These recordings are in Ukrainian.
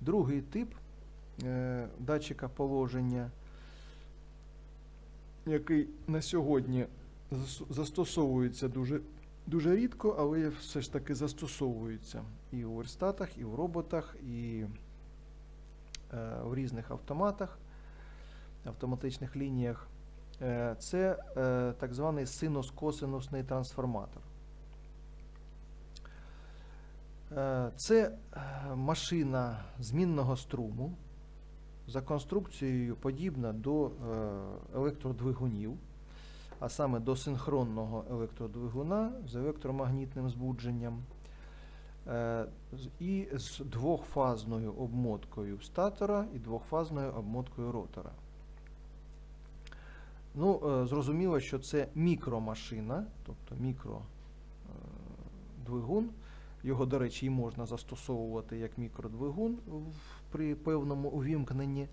Другий тип е, датчика положення, який на сьогодні застосовується дуже, дуже рідко, але все ж таки застосовується і у верстатах, і в роботах, і е, в різних автоматах, автоматичних лініях. Е, Це так званий синус-косинусний трансформатор. Е, Це е, машина змінного струму за конструкцією подібна до е, електродвигунів, а саме до синхронного електродвигуна з електромагнітним збудженням е, і з двохфазною обмоткою статора і двохфазною обмоткою ротора. Ну, е, зрозуміло, що це мікромашина, тобто мікродвигун. Його, до речі, і можна застосовувати як мікродвигун при певному увімкненні.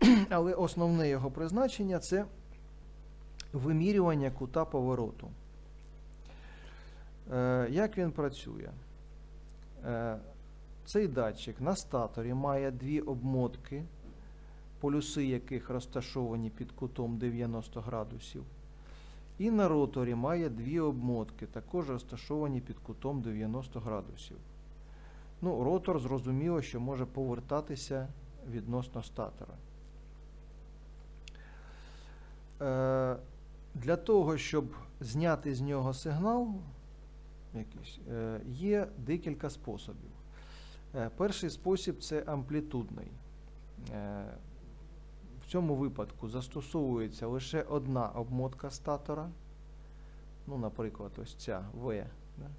Але основне його призначення це вимірювання кута повороту. Е, Як він працює? Е, Цей датчик на статорі має дві обмотки, полюси яких розташовані під кутом 90 градусів. І на роторі має дві обмотки, також розташовані під кутом 90 градусів. Ну, ротор зрозуміло, що може повертатися відносно статора. Е, для того, щоб зняти з нього сигнал, якийсь, е, є декілька способів. Е, перший спосіб це амплітудний. В цьому випадку застосовується лише одна обмотка статора. Ну, наприклад, ось ця В. Да?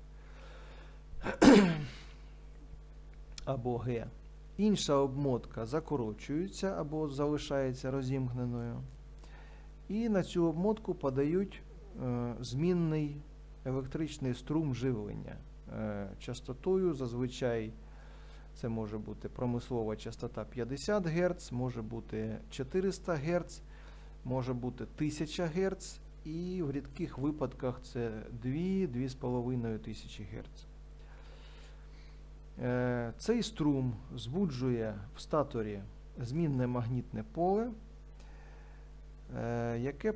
або Г. Інша обмотка закорочується або залишається розімкненою. І на цю обмотку подають е, змінний електричний струм живлення. Е, частотою зазвичай це може бути промислова частота 50 Гц, може бути 400 Гц, може бути 1000 Гц, і в рідких випадках це 2-2,5 тисячі Гц. Е, Цей струм збуджує в статорі змінне магнітне поле, е, яке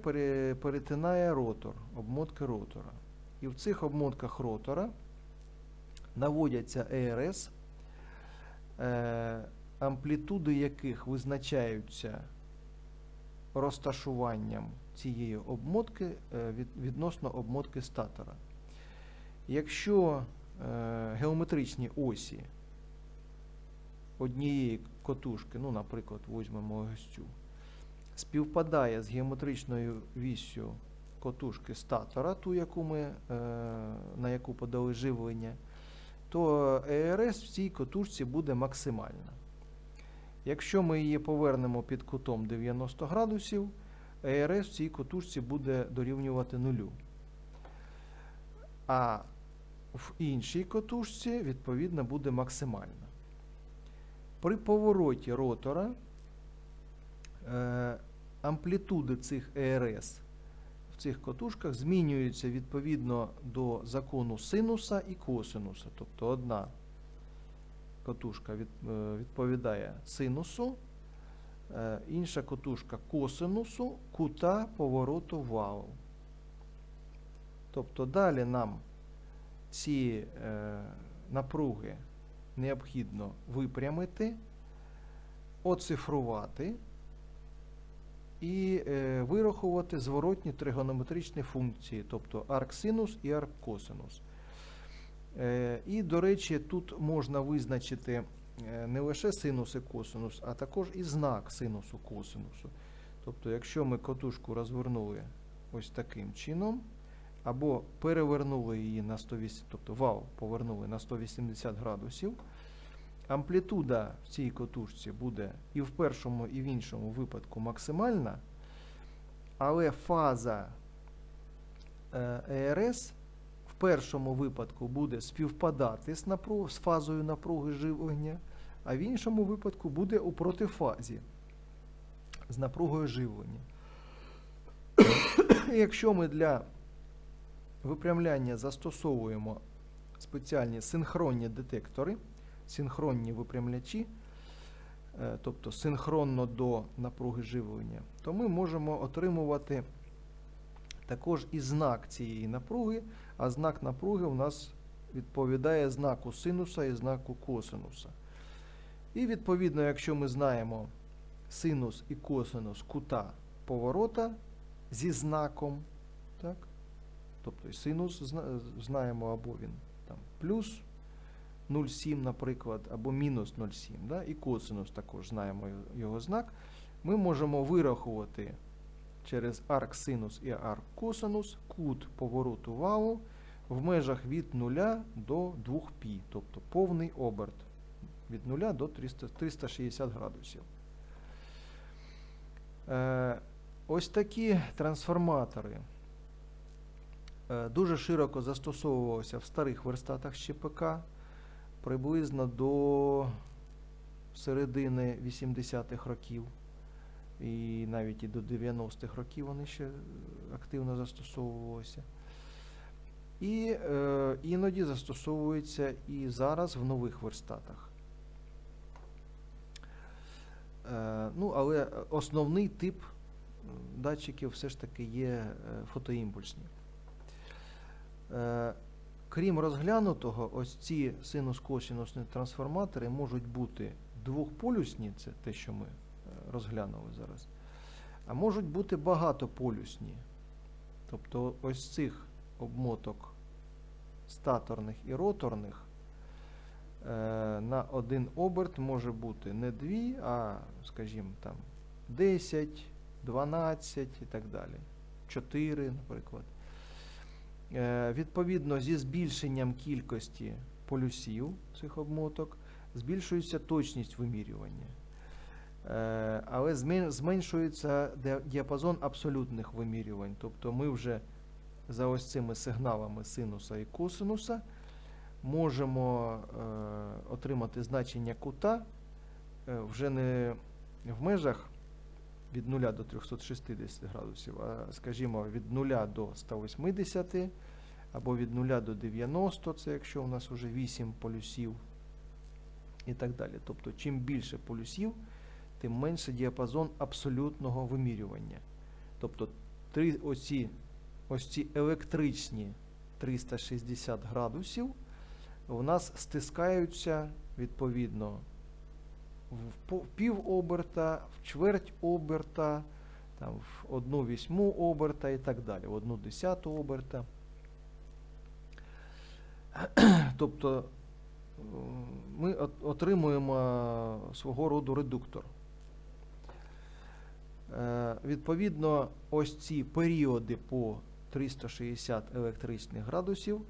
перетинає ротор, обмотки ротора. І в цих обмотках ротора наводяться ЕРС, амплітуди яких визначаються розташуванням цієї обмотки е, відносно обмотки статора. Якщо е, геометричні осі однієї котушки, ну, наприклад, візьмемо цю, співпадає з геометричною віссю котушки статора, ту, яку ми, е, на яку подали живлення, то ЕРС в цій котушці буде максимальна. Якщо ми її повернемо під кутом 90 градусів, ЕРС в цій котушці буде дорівнювати нулю. А в іншій котушці, відповідно, буде максимальна. При повороті ротора е, амплітуди цих ЕРС цих котушках змінюються відповідно до закону синуса і косинуса. Тобто одна котушка е, відповідає синусу, е, інша котушка косинусу кута повороту валу. Тобто далі нам ці е, напруги необхідно випрямити, оцифрувати і е, вирахувати зворотні тригонометричні функції, тобто арксинус і арккосинус. Е, і, до речі, тут можна визначити е, не лише синус і косинус, а також і знак синусу косинусу. Тобто, якщо ми котушку розвернули ось таким чином, або перевернули її на 180, тобто вал повернули на 180 градусів, амплітуда в цій котушці буде і в першому, і в іншому випадку максимальна, але фаза е, ЕРС в першому випадку буде співпадати з, напруг, з фазою напруги живлення, а в іншому випадку буде у протифазі з напругою живлення. Якщо ми для випрямляння застосовуємо спеціальні синхронні детектори, синхронні випрямлячі, е, тобто синхронно до напруги живлення, то ми можемо отримувати також і знак цієї напруги, а знак напруги у нас відповідає знаку синуса і знаку косинуса. І відповідно, якщо ми знаємо синус і косинус кута поворота зі знаком, так? тобто синус знаємо, або він там плюс 0,7, наприклад, або мінус 0,7, да? і косинус також знаємо його- знак, ми можемо вирахувати через арк синус і арк косинус кут повороту валу в межах від 0 до 2π, тобто повний оберт від 0 до 300, 360 градусів. Е, ось такі трансформатори е, дуже широко застосовувалися в старих верстатах ЩПК приблизно до середини 80-х років. І навіть і до 90-х років вони ще активно застосовувалися. І е, іноді застосовуються і зараз в нових верстатах. Е, ну, але основний тип датчиків все ж таки є е, фотоімпульсні. Е, крім розглянутого, ось ці синус-косінусні трансформатори можуть бути двохполюсні, це те, що ми е, розглянули зараз, а можуть бути багатополюсні. Тобто ось цих обмоток статорних і роторних е, на один оберт може бути не дві, а, скажімо, там 10, 12 і так далі. 4, наприклад. Е, відповідно, зі збільшенням кількості полюсів цих обмоток збільшується точність вимірювання. Е, але зменшується діапазон абсолютних вимірювань. Тобто ми вже за ось цими сигналами синуса і косинуса можемо е, отримати значення кута вже не в межах від 0 до 360 градусів, а скажімо, від 0 до 180 або від 0 до 90, це якщо у нас вже 8 полюсів і так далі. Тобто, чим більше полюсів, тим менше діапазон абсолютного вимірювання. Тобто три оці, ось ці електричні 360 градусів у нас стискаються відповідно в пів оберта, в чверть оберта, там, в одну вісьму оберта і так далі, в одну десяту оберта. Тобто е, ми отримуємо свого роду редуктор. Е, Відповідно, ось ці періоди по 360 електричних градусів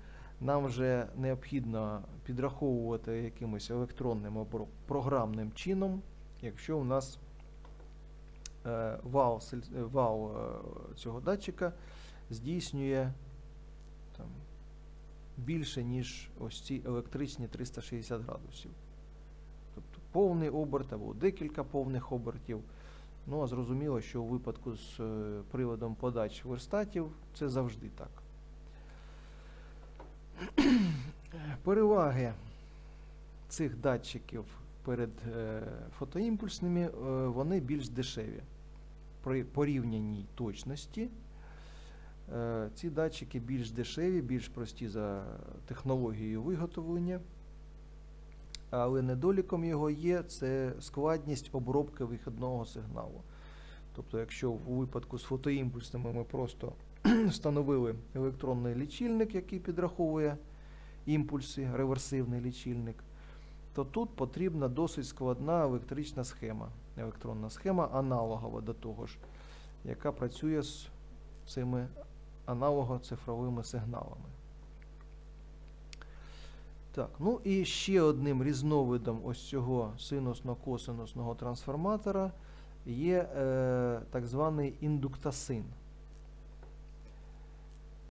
нам вже необхідно підраховувати якимось електронним або програмним чином, якщо у нас сель- е, вал е, цього датчика здійснює там, більше, ніж ось ці електричні 360 градусів. Тобто повний оберт або декілька повних обертів. Ну, а зрозуміло, що у випадку з е, приводом подач верстатів це завжди так. Переваги цих датчиків перед е, фотоімпульсними, е, вони більш дешеві. При порівняній точності е, ці датчики більш дешеві, більш прості за технологією виготовлення. Але недоліком його є це складність обробки вихідного сигналу. Тобто, якщо у випадку з фотоімпульсними ми просто встановили електронний лічильник, який підраховує імпульси, реверсивний лічильник, то тут потрібна досить складна електрична схема, електронна схема аналогова до того ж, яка працює з цими аналого-цифровими сигналами. Так, ну і ще одним різновидом ось цього синусно-косинусного трансформатора є е, так званий індуктасин.